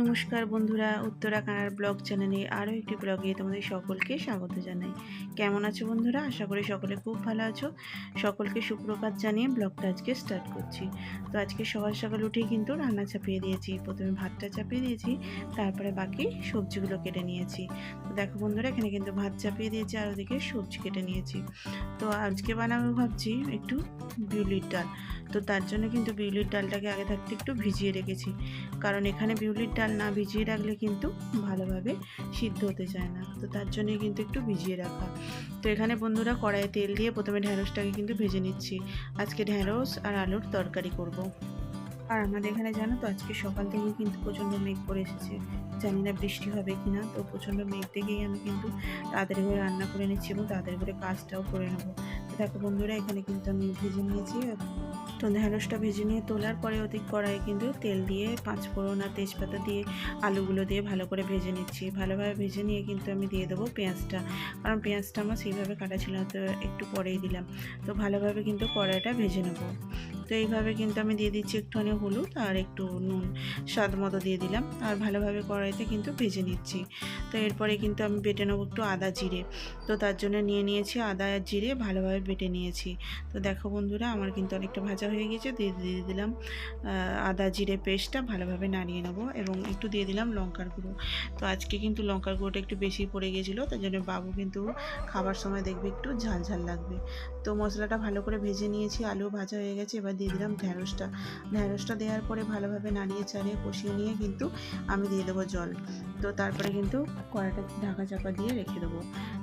নমস্কার বন্ধুরা উত্তরা কানার ব্লগ চ্যানেলে আরও একটি ব্লগে তোমাদের সকলকে স্বাগত জানাই। কেমন আছো বন্ধুরা? আশা করি সকলে খুব ভালো আছো। সকলকে সুপ্রভাত জানিয়ে ব্লগটা আজকে স্টার্ট করছি। তো আজকে সকাল সকাল উঠেই কিন্তু রান্না চাপিয়ে দিয়েছি। প্রথমে ভাতটা চাপিয়ে দিয়েছি, তারপরে বাকি সবজিগুলো কেটে নিয়েছি। তো দেখো বন্ধুরা, এখানে কিন্তু ভাত চাপিয়ে দিয়েছি আর ওদিকে সবজি কেটে নিয়েছি। তো আজকে বানাবো ভাবছি একটু বিউলির ডাল। তো তার জন্য কিন্তু বিউলির ডালটাকে আগে থাকতে একটু ভিজিয়ে রেখেছি। কারণ এখানে বিউলির ডাল না ভিজিয়ে রাখলে কিন্তু ভালোভাবে সিদ্ধ হতে চায় না। তো তার জন্যে কিন্তু একটু ভিজিয়ে রাখা। তো এখানে বন্ধুরা কড়াইয়ে তেল দিয়ে প্রথমে ঢ্যাঁড়সটাকে কিন্তু ভেজে নিচ্ছি। আজকে ঢ্যাঁড়স আর আলুর তরকারি করব। আর আমাদের এখানে জানো তো, আজকে সকাল থেকে কিন্তু প্রচণ্ড মেঘ করে এসেছে। জানি না বৃষ্টি হবে কি না তো প্রচণ্ড মেঘ থেকেই আমি কিন্তু তাড়াতাড়ি করে রান্না করে নিচ্ছি এবং তাড়াতাড়ি করে কাজটাও করে নেব। তো দেখো বন্ধুরা, এখানে কিন্তু আমি ভেজে নিয়েছি তো ঢ্যাঁড়সটা ভেজে নিয়ে তোলার পরে অধিক কড়াই কিন্তু তেল দিয়ে পাঁচ ফোড়ন আর তেজপাতা দিয়ে আলুগুলো দিয়ে ভালো করে ভেজে নিচ্ছি। ভালোভাবে ভেজে নিয়ে কিন্তু আমি দিয়ে দেবো পেঁয়াজটা, কারণ পেঁয়াজটা আমার সেইভাবে কাটা ছিল তো একটু পরেই দিলাম। তো ভালোভাবে কিন্তু কড়াইটা ভেজে নেব। তো এইভাবে কিন্তু আমি দিয়ে দিচ্ছি একটুখানি হলুদ আর একটু নুন, স্বাদ মতো দিয়ে দিলাম। আর ভালোভাবে কড়াইতে কিন্তু ভেজে নিচ্ছি। তো এরপরে কিন্তু আমি বেটে নেব একটু আদা জিরে। তো তার জন্য নিয়ে নিয়েছি আদা আর জিরে, ভালোভাবে বেটে নিয়েছি। তো দেখো বন্ধুরা, আমার কিন্তু অনেকটা ভাজা হয়ে গেছে। দিয়ে দিয়ে দিলাম আদা জিরে পেস্টটা ভালোভাবে নাড়িয়ে নেব এবং একটু দিয়ে দিলাম লঙ্কার গুঁড়ো। তো আজকে কিন্তু লঙ্কার গুঁড়োটা একটু বেশি পড়ে গেছিল, তার জন্য বাবু কিন্তু খাবার সময় দেখবে একটু ঝাল ঝাল লাগবে। তো মশলাটা ভালো করে ভেজে নিয়েছি আলু ভাজা হয়ে গেছে, এবার দিয়ে দিলাম ঢ্যাঁড়সটা। ঢ্যাঁড়সটা দেওয়ার পরে ভালোভাবে নাড়িয়ে চাড়িয়ে কষিয়ে নিয়ে কিন্তু আমি দিয়ে দেবো জল। তো তারপরে কিন্তু কড়াটা ঢাকা চাপা দিয়ে রেখে দেবো।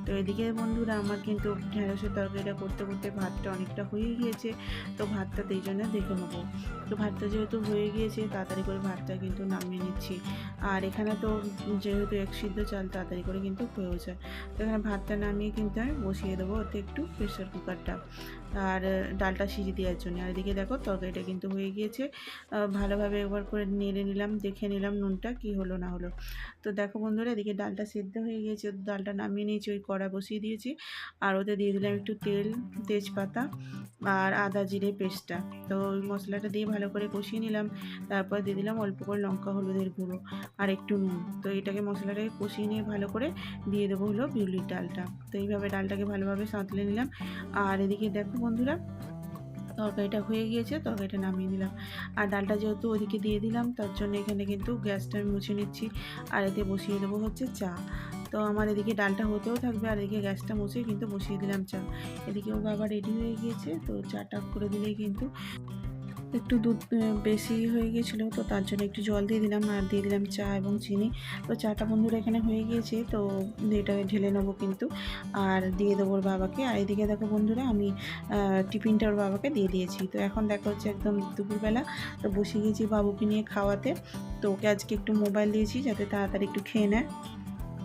তো এদিকে বন্ধুরা, আমার কিন্তু ঢ্যাঁড়সের তরকারিটা করতে করতে ভাতটা অনেকটা হয়ে গিয়েছে। তো ভাতটা এই জন্য দেখে নেব। তো ভাতটা যেহেতু হয়ে গিয়েছে, তাড়াতাড়ি করে ভাতটা কিন্তু নামিয়ে নিচ্ছি। আর এখানে তো যেহেতু এক সিদ্ধ চাল, তাড়াতাড়ি করে কিন্তু হয়েও যায় তো এখানে ভাতটা নামিয়ে কিন্তু আমি বসিয়ে দেবো। ওতে একটু প্রেশার কুকারটা। আর ডালটা সিজে দেওয়ার জন্য। আর এদিকে দেখো তরকারিটা কিন্তু হয়ে গিয়েছে। ভালোভাবে একবার করে নেড়ে নিলাম, দেখে নিলাম নুনটা কি হলো না হলো। তো দেখো বন্ধুরা, এদিকে ডালটা সেদ্ধ হয়ে গিয়েছে, ডালটা নামিয়ে নিয়েছি, ওই কড়া বসিয়ে দিয়েছি। আর ওতে দিয়ে দিলাম একটু তেল, তেজপাতা আর আদা জিরে পেস্টটা। তো ওই মশলাটা দিয়ে ভালো করে কষিয়ে নিলাম, তারপর দিয়ে দিলাম অল্প করে লঙ্কা, হলুদের গুঁড়ো আর একটু নুন। তো এটাকে মশলাটাকে কষিয়ে নিয়ে ভালো করে দিয়ে দেবো হলো বিউলির ডালটা। তো এইভাবে ডালটাকে ভালোভাবে সাঁতলে নিলাম। আর এদিকে দেখো বন্ধুরা তরকারিটা হয়ে গিয়েছে, তরকারিটা নামিয়ে নিলাম। আর ডালটা যেহেতু ওদিকে দিয়ে দিলাম, তার জন্য এখানে কিন্তু গ্যাসটা আমি মুছে নিচ্ছি। আর এতে বসিয়ে দেবো হচ্ছে চা। তো আমার এদিকে ডালটা হতেও থাকবে, আর এদিকে গ্যাসটা মুছে কিন্তু বসিয়ে দিলাম চা। এদিকে ওর বাবা রেডি হয়ে গিয়েছে, তো চাটা করে দিলেই কিন্তু একটু দুধ বেশি হয়ে গিয়েছিল, তো তার জন্য একটু জল দিয়ে দিলাম, আর দিয়ে দিলাম চা এবং চিনি। তো চাটা বন্ধুরা এখানে হয়ে গিয়েছে, তো এটাকে ঢেলে নেব কিন্তু। আর দিয়ে দেবো ওর বাবাকে। আর এদিকে দেখো বন্ধুরা, আমি টিফিনটা ওর বাবাকে দিয়ে দিয়েছি। তো এখন দেখা হচ্ছে একদম দুপুরবেলা, তো বসে গিয়েছি বাবুকে নিয়ে খাওয়াতে। তো ওকে আজকে একটু মোবাইল দিয়েছি, যাতে তাড়াতাড়ি একটু খেয়ে নেয়।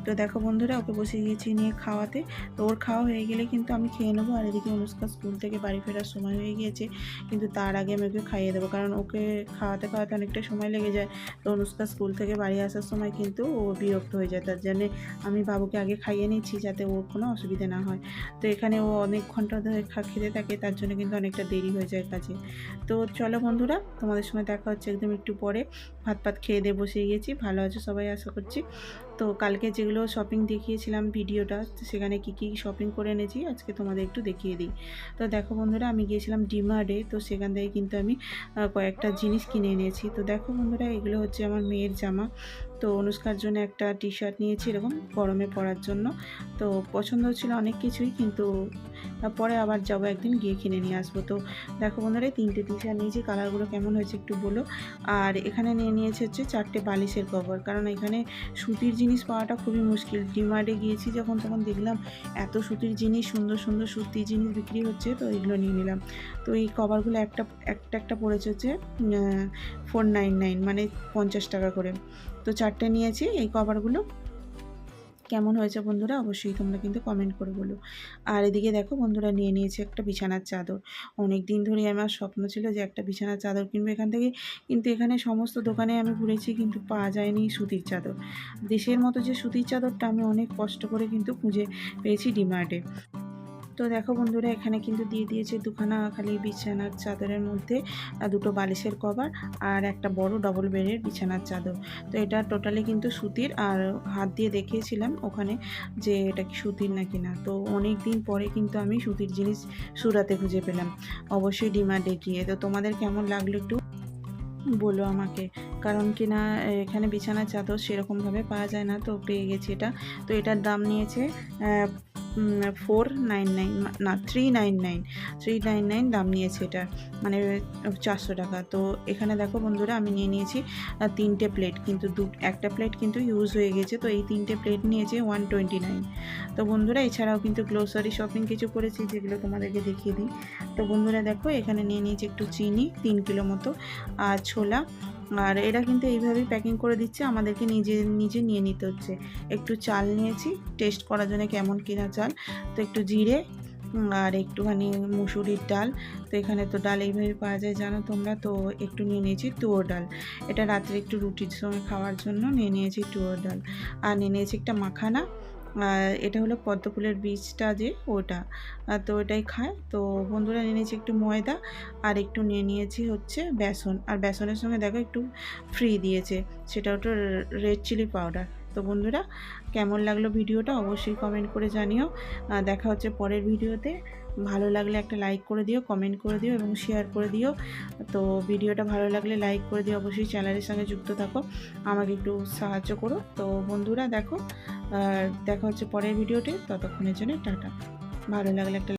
তো দেখো বন্ধুরা, ওকে বসে গিয়েছি নিয়ে খাওয়াতে। তো ওর খাওয়া হয়ে গেলে কিন্তু আমি খেয়ে নেব। আর এদিকে অনুষ্কা স্কুল থেকে বাড়ি ফেরার সময় হয়ে গিয়েছে, কিন্তু তার আগে আমি ওকে খাইয়ে দেবো। কারণ ওকে খাওয়াতে খাওয়াতে অনেকটা সময় লেগে যায়। তো অনুষ্কা স্কুল থেকে বাড়ি আসার সময় কিন্তু ও বিরক্ত হয়ে যায়। তার জন্যে আমি বাবুকে আগে খাইয়ে নিচ্ছি যাতে ওর কোনো অসুবিধা না হয়। তো এখানে ও অনেক ঘণ্টা ধরে খেতে থাকে, তার জন্য কিন্তু অনেকটা দেরি হয়ে যায় কাজে। তো চলো বন্ধুরা, তোমাদের সময় দেখা হচ্ছে একদম একটু পরে। ভাত ভাত খেয়ে দিয়ে বসে গিয়েছি। ভালো আছে সবাই? আশা করছি তো কালকে যেগুলো শপিং দেখিয়েছিলাম ভিডিওটা সেখানে কি কি শপিং করে এনেছি, আজকে তোমাদের একটু দেখিয়ে দিই। তো দেখো বন্ধুরা, আমি গিয়েছিলাম ডিমার্টে, তো সেখান থেকে কিন্তু আমি কয়েকটা জিনিস কিনে এনেছি। তো দেখো বন্ধুরা, এগুলো হচ্ছে আমার মেয়ের জামা। তো অনুষ্কার জন্য একটা টি শার্ট নিয়েছি এরকম গরমে পরার জন্য। তো পছন্দ ছিল অনেক কিছুই কিন্তু পরে আবার যাব একদিন গিয়ে কিনে নিয়ে আসব। তো দেখো বন্ধুরা তিনটে টি শার্ট নিয়েছি কালারগুলো কেমন হয়েছে একটু বলো। আর এখানে নিয়ে নিয়েছে হচ্ছে চারটে বালিশের কভার কারণ এখানে সুতির জিনিস পাওয়াটা খুবই মুশকিল। ডিমার্টে গিয়েছি যখন তখন দেখলাম এত সুতির জিনিস, সুন্দর সুন্দর সুতির জিনিস বিক্রি হচ্ছে, তো এগুলো নিয়ে নিলাম। তো এই কভারগুলো একটা একটা একটা পড়েছে হচ্ছে ফোর নাইন নাইন মানে পঞ্চাশ টাকা করে। তো চারটে নিয়েছি, এই কভারগুলো। কেমন হয়েছে বন্ধুরা অবশ্যই তোমরা কিন্তু কমেন্ট করে বলো। আর এদিকে দেখো বন্ধুরা নিয়ে নিয়েছে একটা বিছানার চাদর। অনেক দিন ধরেই আমার স্বপ্ন ছিল যে একটা বিছানার চাদর কিনবো। এখান থেকে কিন্তু এখানে সমস্ত দোকানে আমি ঘুরেছি কিন্তু পাওয়া যায়নি সুতির চাদর। দেশের মতো যে সুতির চাদরটা আমি অনেক কষ্ট করে কিন্তু খুঁজে পেয়েছি ডিমার্টে তো দেখো বন্ধুরা, এখানে কিন্তু দিয়ে দিয়েছে দুখানা খালি বিছানার চাদরের মধ্যে দুটো বালিশের কভার আর একটা বড় ডবল বেডের বিছানার চাদর। তো এটা টোটালি কিন্তু সুতির আর হাত দিয়ে দেখিয়েছিলাম ওখানে যে এটা কি সুতির নাকি না। তো অনেক দিন পরে কিন্তু আমি সুতির জিনিস সুরাতে খুঁজে পেলাম। অবশ্যই ডিমান্ডে গিয়ে। তো তোমাদের কেমন লাগল একটু বলো আমাকে। কারণ কি না, এখানে বিছানার চাদর সেরকমভাবে পাওয়া যায় না, তো পেয়ে গেছি এটা। তো এটার দাম নিয়েছে ফোর নাইন নাইন না three nine nine three nine nine দাম নিয়েছে এটা। মানে চারশো টাকা। তো এখানে দেখো বন্ধুরা, আমি নিয়ে নিয়েছি তিনটে প্লেট কিন্তু দু, একটা প্লেট কিন্তু ইউজ হয়ে গেছে। তো এই তিনটে প্লেট নিয়েছে ওয়ান টোয়েন্টি নাইন তো বন্ধুরা, এছাড়াও কিন্তু গ্লোসারি শপিং কিছু করেছি, যেগুলো তোমাদেরকে দেখিয়ে দিই। তো বন্ধুরা, দেখো, এখানে নিয়ে নিয়েছি একটু চিনি, তিন কিলো মতো, আর ছোলা। আর এরা কিন্তু এইভাবেই প্যাকিং করে দিচ্ছে। আমাদেরকে নিজে নিজে নিয়ে নিতে হচ্ছে। একটু চাল নিয়েছি টেস্ট করার জন্য কেমন কিনা চাল। তো একটু জিরে আর একটুখানি মুসুরির ডাল। তো এখানে তো ডাল এইভাবে পাওয়া যায়, জানো তোমরা? তো একটু নিয়ে নিয়েছি তুয়োর ডাল। এটা রাত্রে একটু রুটির সঙ্গে খাওয়ার জন্য নিয়ে নিয়েছি তুয়োর ডাল। আর নিয়ে নিয়েছি একটা মাখানা। এটা হলো পদ্ম ফুলের বীজটা যে, ওটা। তো ওটাই খায়। তো বন্ধুরা নিয়ে নিয়েছি একটু ময়দা, আর একটু নিয়ে নিয়েছি হচ্ছে বেসন। আর বেসনের সঙ্গে দেখো একটু ফ্রি দিয়েছে। সেটা ওটা রেড চিলি পাউডার। তো বন্ধুরা, কেমন লাগল ভিডিওটা অবশ্যই কমেন্ট করে জানিও। দেখা হচ্ছে পরের ভিডিওতে। ভালো লাগলে একটা লাইক করে দিও কমেন্ট করে দিও এবং শেয়ার করে দিও। তো ভিডিওটা ভালো লাগলে লাইক করে দিও, অবশ্যই চ্যানেলের সঙ্গে যুক্ত থাকো। আমাকে একটু সাহায্য করো। তো বন্ধুরা, দেখো দেখা হচ্ছে পরের ভিডিওতে। ততক্ষণের জন্য টাটা। ভালো লাগলে একটা